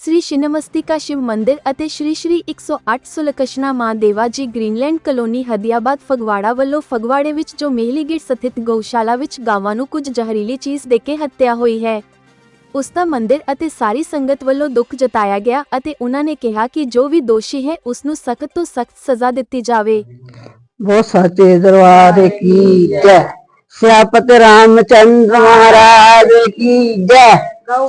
ਸ੍ਰੀ ਸ਼ਿਨਮਸਤਿਕਾ ਸ਼ਿਵ ਮੰਦਿਰ ਅਤੇ ਸ਼੍ਰੀ ਸ਼੍ਰੀ 108 ਸੁਲਕਸ਼ਨਾ ਮਾਂ ਦੇਵਾ ਜੀ ਗ੍ਰੀਨਲੈਂਡ ਕਲੋਨੀ ਹਦੀਆਬਾਦ ਫਗਵਾੜਾ ਵੱਲੋਂ ਫਗਵਾੜੇ ਵਿੱਚ ਜੋ ਮੇਹਲੀ ਗੇਟ ਸਥਿਤ ਗਊਸ਼ਾਲਾ ਵਿੱਚ ਗਾਵਾਂ ਨੂੰ ਕੁਝ ਜ਼ਹਿਰੀਲੀ ਚੀਜ਼ ਦੇ ਕੇ ਹੱਤਿਆ ਹੋਈ ਹੈ ਉਸ ਦਾ ਮੰਦਿਰ ਅਤੇ ਸਾਰੀ ਸੰਗਤ ਵੱਲੋਂ ਦੁੱਖ ਜਤਾਇਆ ਗਿਆ ਅਤੇ ਉਹਨਾਂ ਨੇ ਕਿਹਾ ਕਿ ਜੋ ਵੀ ਦੋਸ਼ੀ ਹੈ ਉਸ ਨੂੰ ਸਖਤ ਤੋਂ ਸਖਤ ਸਜ਼ਾ ਦਿੱਤੀ ਜਾਵੇ वो सचे दरबार की जय ਸਿਆਪਤ ਰਾਮਚੰਦਰ ਮਹਾਰਾਜ ਕੀ ਜੈ?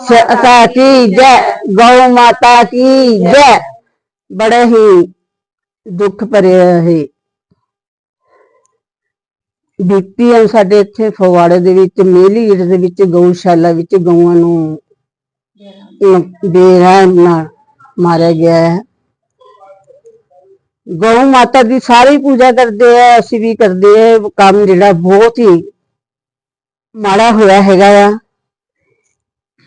ਸਤਾ ਕੀ ਜੈ? ਗਊ ਮਾਤਾ ਕੀ ਜੈ। ਬੜੇ ਹੀ ਦੁੱਖ ਭਰਿਆ ਹੈ। ਬੀਪੀਐਮ ਸਾਡੇ ਇੱਥੇ ਫਵਾੜੇ ਦੇ ਵਿੱਚ ਮੇਲੀੜ ਦੇ ਵਿੱਚ ਗਊਸ਼ਾਲਾ ਵਿੱਚ ਗਊਆਂ ਨੂੰ ਬੇਰਹਿਮ ਨਾਲ ਮਾਰਿਆ ਗਿਆ ਹੈ। ਗਊ ਮਾਤਾ ਦੀ ਸਾਰੀ ਪੂਜਾ ਕਰਦੇ ਆ ਅਸੀਂ ਵੀ ਕਰਦੇ ਆ। ਕੰਮ ਜਿਹੜਾ ਬਹੁਤ ਹੀ ਮਾੜਾ ਹੋਇਆ ਹੈਗਾ ਆ।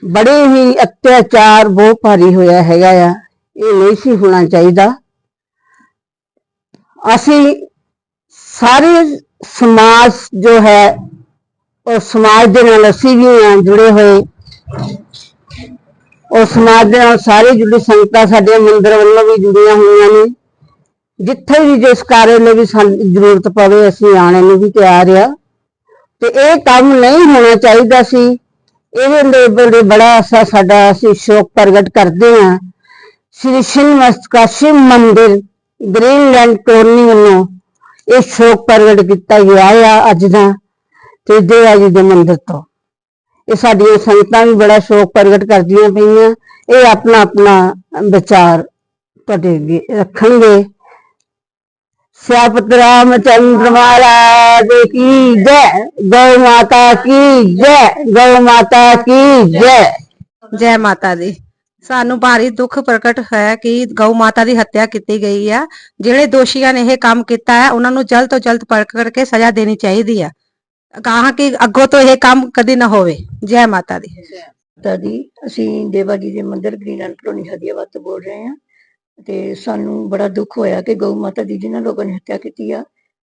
ਬੜੇ ਹੀ ਅਤਿਆਚਾਰ ਬਹੁਤ ਭਾਰੀ ਹੋਇਆ ਹੈਗਾ ਆ। ਇਹ ਨਹੀਂ ਸੀ ਹੋਣਾ ਚਾਹੀਦਾ। ਅਸੀਂ ਸਾਰੇ ਸਮਾਜ ਜੋ ਹੈ, ਉਹ ਸਮਾਜ ਦੇ ਨਾਲ ਅਸੀਂ ਵੀ ਹਾਂ ਜੁੜੇ ਹੋਏ। ਉਹ ਸਮਾਜ ਦੇ ਨਾਲ ਸਾਰੇ ਜੁੜੀ ਸੰਗਤਾਂ ਸਾਡੇ ਮੰਦਿਰ ਵੱਲੋਂ ਵੀ ਜੁੜੀਆਂ ਹੋਈਆਂ ਨੇ। ਜਿੱਥੇ ਵੀ ਜਿਸ ਕਾਰੇ ਲਈ ਵੀ ਸਾਨੂੰ ਜ਼ਰੂਰਤ ਪਵੇ, ਅਸੀਂ ਆਣੇ ਨੂੰ ਵੀ ਤਿਆਰ ਆ। ਤੇ ਇਹ ਕੰਮ ਨਹੀਂ ਹੋਣਾ ਚਾਹੀਦਾ ਸੀ। ਇਹਦੇ ਲਈ ਬੜੇ ਬੜਾ ਸਾ ਸਾਡਾ ਅਸੀਂ ਸ਼ੋਕ ਪ੍ਰਗਟ ਕਰਦੇ ਹਾਂ। ਸ੍ਰੀ ਸ਼ਿਨਮਸਤਕਾ ਸ਼ਿਵ ਮੰਦਿਰ ਗ੍ਰੀਨਲੈਂਡ ਕਲੋਨੀ ਵੱਲੋਂ ਇਹ ਸ਼ੋਕ ਪ੍ਰਗਟ ਕੀਤਾ ਗਿਆ ਆ ਅੱਜ ਦਾ ਤੇ ਦੇਵਾ ਜੀ ਦੇ ਮੰਦਿਰ ਤੋਂ। ਇਹ ਸਾਡੀਆਂ ਸੰਗਤਾਂ ਵੀ ਬੜਾ ਸ਼ੋਕ ਪ੍ਰਗਟ ਕਰਦੀਆਂ ਪਈਆਂ। ਇਹ ਆਪਣਾ ਆਪਣਾ ਵਿਚਾਰ ਤੁਹਾਡੇ ਅੱਗੇ ਰੱਖਣਗੇ। श्यापत रामचंद्र महाराज की जय गौ माता की जय गौ माता की जय ਜੈ? ਮਾਤਾ ਦੀ। ਸਾਨੂੰ ਭਾਰੀ ਦੁੱਖ ਪ੍ਰਗਟ ਹੈ ਕਿ ਗਊ ਮਾਤਾ ਦੀ ਹੱਤਿਆ ਕੀਤੀ ਗਈ ਆ। ਜਿਹੜੇ ਦੋਸ਼ੀਆਂ ਨੇ ਇਹ ਕੰਮ ਕੀਤਾ ਹੈ ਉਹਨਾਂ ਨੂੰ ਜਲਦ ਤੋਂ ਜਲਦ ਪਕੜ ਕਰਕੇ ਸਜ਼ਾ ਦੇਣੀ ਚਾਹੀਦੀ ਆ। ਕਹਾ ਕਿ ਅੱਗੋਂ ਤੋਂ ਇਹ ਕੰਮ ਕਦੀ ਨਾ ਹੋਵੇ। ਜੈ ਮਾਤਾ ਦੀ ਅਸੀਂ ਦੇਵਾ ਜੀ ਦੇ ਮੰਦਿਰ ਗ੍ਰੀਨ ਐਂਡ ਕਲੋਨੀ ਹਦੀਆਬਾਦ ਤੋਂ ਬੋਲ ਰਹੇ ਹਾਂ। ਤੇ ਸਾਨੂੰ ਬੜਾ ਦੁੱਖ ਹੋਇਆ ਕਿ ਗਊ ਮਾਤਾ ਦੀ ਜਿਨ੍ਹਾਂ ਲੋਕਾਂ ਨੇ ਹੱਤਿਆ ਕੀਤੀ ਆ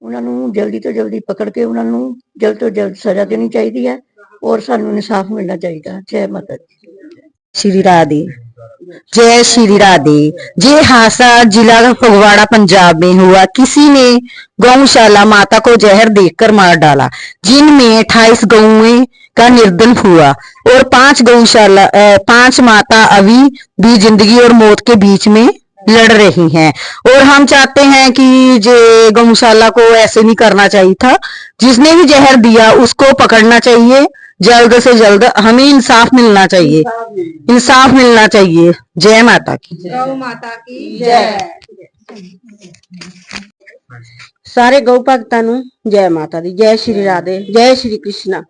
ਉਹਨਾਂ ਨੂੰ ਜਲਦੀ ਤੋਂ ਜਲਦੀ ਪਕੜ ਕੇ ਉਹਨਾਂ ਨੂੰ ਜਲਦ ਤੋਂ ਜਲਦ ਸਜ਼ਾ ਦੇਣੀ ਚਾਹੀਦੀ ਹੈ ਔਰ ਸਾਨੂੰ ਇਨਸਾਫ ਮਿਲਣਾ ਚਾਹੀਦਾ ਜੈ ਮਾਤਾ ਦੀ श्री राधे जय श्री राधे ये हादसा जिला फगवाड़ा पंजाब में हुआ किसी ने गौशाला माता को जहर देकर मार डाला जिनमें 28 गौएं का निर्धन हुआ और पांच गौशाला अ, पांच माता अभी भी जिंदगी और मौत के बीच में लड़ रही हैं और हम चाहते हैं कि जे गौशाला को ऐसे नहीं करना चाहिए था जिसने भी जहर दिया उसको पकड़ना चाहिए जल्द से जल्द हमें इंसाफ मिलना चाहिए इंसाफ मिलना चाहिए जय माता की गौ माता की ਸਾਰੇ ਗਊ ਭਗਤਾਂ ਨੂੰ ਜੈ ਮਾਤਾ ਦੀ ਜੈ ਸ਼੍ਰੀ ਰਾਧੇ ਜੈ ਸ਼੍ਰੀ ਕ੍ਰਿਸ਼ਨਾ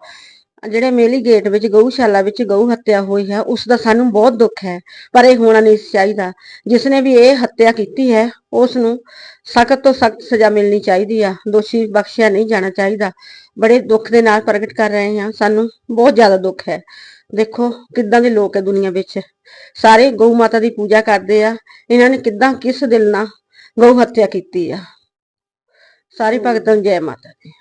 ਜਿਹੜੇ ਮੇਲੀ ਗੇਟ ਵਿੱਚ ਗਊਸ਼ਾਲਾ ਵਿੱਚ ਗਊ ਹੱਤਿਆ ਹੋਈ ਹੈ ਉਸ ਦਾ ਸਾਨੂੰ ਬਹੁਤ ਦੁੱਖ ਹੈ ਪਰ ਇਹ ਹੋਣਾ ਨਹੀਂ ਚਾਹੀਦਾ। ਜਿਸ ਨੇ ਵੀ ਇਹ ਹੱਤਿਆ ਕੀਤੀ ਹੈ ਉਸ ਨੂੰ ਸਖਤ ਤੋਂ ਸਖਤ ਸਜ਼ਾ ਮਿਲਣੀ ਚਾਹੀਦੀ ਆ। ਦੋਸ਼ੀ ਬਖਸ਼ਿਆ ਨਹੀਂ ਜਾਣਾ ਚਾਹੀਦਾ। ਬੜੇ ਦੁੱਖ ਦੇ ਨਾਲ ਪ੍ਰਗਟ ਕਰ ਰਹੇ ਹਾਂ। ਸਾਨੂੰ ਬਹੁਤ ਜ਼ਿਆਦਾ ਦੁੱਖ ਹੈ। ਦੇਖੋ ਕਿੱਦਾਂ ਦੇ ਲੋਕ ਹੈ ਦੁਨੀਆ ਵਿੱਚ। ਸਾਰੇ ਗਊ ਮਾਤਾ ਦੀ ਪੂਜਾ ਕਰਦੇ ਆ। ਇਹਨਾਂ ਨੇ ਕਿੱਦਾਂ ਕਿਸ ਦਿਲ ਨਾਲ ਗਊ ਹੱਤਿਆ ਕੀਤੀ ਆ? ਸਾਰੇ ਭਗਤਾਂ ਨੂੰ ਜੈ ਮਾਤਾ ਦੀ।